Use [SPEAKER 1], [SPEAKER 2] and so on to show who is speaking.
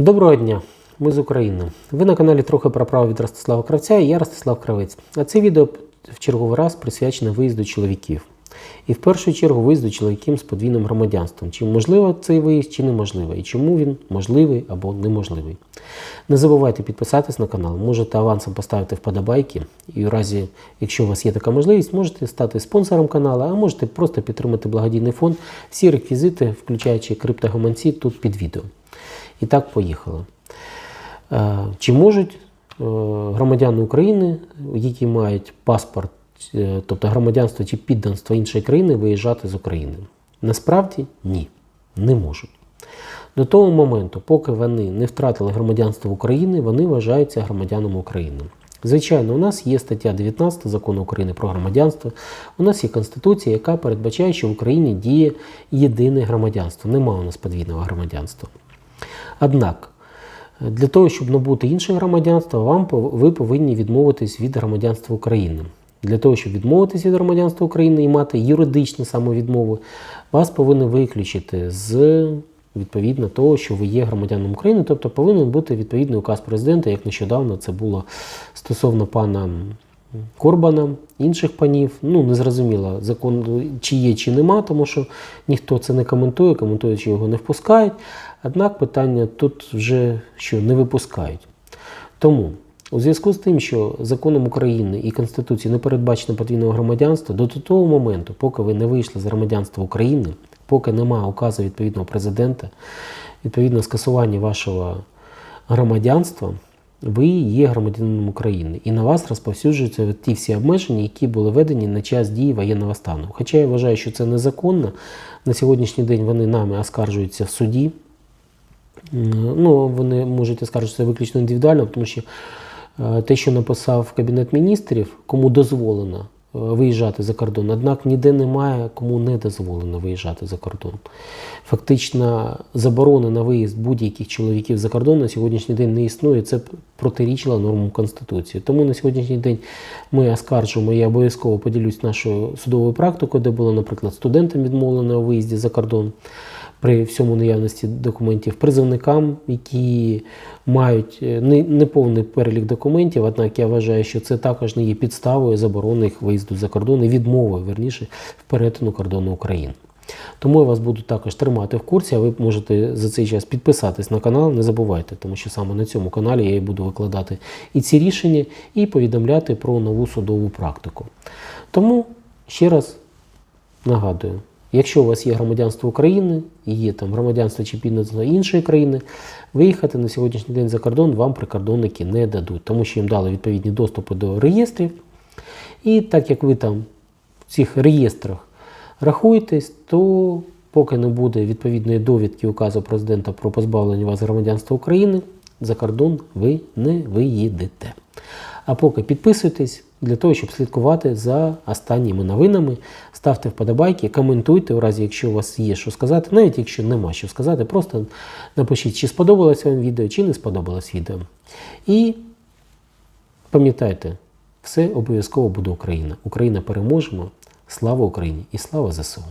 [SPEAKER 1] Доброго дня, ми з України. Ви на каналі трохи про право від Ростислава Кравця і я Ростислав Кравець. А це відео в черговий раз присвячене виїзду чоловіків. І в першу чергу виїзду чоловіків з подвійним громадянством. Чи можливо цей виїзд, чи неможливо, і чому він можливий або неможливий. Не забувайте підписатись на канал, можете авансом поставити вподобайки. І в разі, якщо у вас є така можливість, можете стати спонсором каналу, а можете просто підтримати благодійний фонд. Всі реквізити, включаючи криптогаманці, тут під відео. І так поїхало. Е, Чи можуть е, громадяни України, які мають паспорт, е, тобто громадянство чи підданство іншої країни, виїжджати з України? Насправді ні, не можуть. До того моменту, поки вони не втратили громадянство України, вони вважаються громадянами України. Звичайно, у нас є стаття 19 закону України про громадянство. У нас є Конституція, яка передбачає, що в Україні діє єдине громадянство. Немає у нас подвійного громадянства. Однак, для того, щоб набути інше громадянство, вам ви повинні відмовитись від громадянства України. Для того, щоб відмовитись від громадянства України і мати юридичну самовідмову, вас повинні виключити з відповідно того, що ви є громадянином України, тобто повинен бути відповідний указ президента, як нещодавно це було стосовно пана Корбана, інших панів. Ну, не зрозуміло, закон чи є, чи нема, тому що ніхто це не коментує, коментують, що його не впускають. Однак питання тут вже що не випускають. Тому у зв'язку з тим, що законом України і Конституцією не передбачено подвійного громадянства, до того моменту, поки ви не вийшли з громадянства України, поки немає указу відповідного президента, відповідно скасування вашого громадянства, ви є громадянином України, і на вас розповсюджуються ті всі обмеження, які були введені на час дії воєнного стану. Хоча я вважаю, що це незаконно. На сьогоднішній день вони нами оскаржуються в суді. Ну, вони можуть оскаржитися виключно індивідуально, тому що е, те, що написав Кабінет міністрів, кому дозволено е, виїжджати за кордон, однак ніде немає, кому не дозволено виїжджати за кордон. Фактично, заборони на виїзд будь-яких чоловіків за кордон на сьогоднішній день не існує. Це протирічило нормам Конституції. Тому на сьогоднішній день ми оскаржуємо і я обов'язково поділюсь нашою судовою практикою, де було, наприклад, студентам відмовлено у виїзді за кордон при всьому наявності документів призовникам, які мають е, не- неповний перелік документів, однак я вважаю, що це також не є підставою заборони їх виїзду за кордон і відмови, верніше, в перетину кордону України. Тому я вас буду також тримати в курсі, а ви можете за цей час підписатись на канал, не забувайте, тому що саме на цьому каналі я і буду викладати і ці рішення, і повідомляти про нову судову практику. Тому ще раз Нагадую, якщо у вас є громадянство України і є там громадянство чи підданство іншої країни, виїхати на сьогоднішній день за кордон вам прикордонники не дадуть, тому що їм дали відповідні доступи до реєстрів. І так як ви там в цих реєстрах рахуєтесь, то поки не буде відповідної довідки указу президента про позбавлення вас громадянства України, за кордон ви не виїдете. А поки підписуйтесь для того, щоб слідкувати за останніми новинами. Ставте вподобайки, коментуйте, у разі, якщо у вас є що сказати, навіть якщо нема що сказати, просто напишіть, чи сподобалось вам відео, чи не сподобалось відео. І пам'ятайте, все обов'язково буде Україна. Україна переможемо. Слава Україні і слава ЗСУ!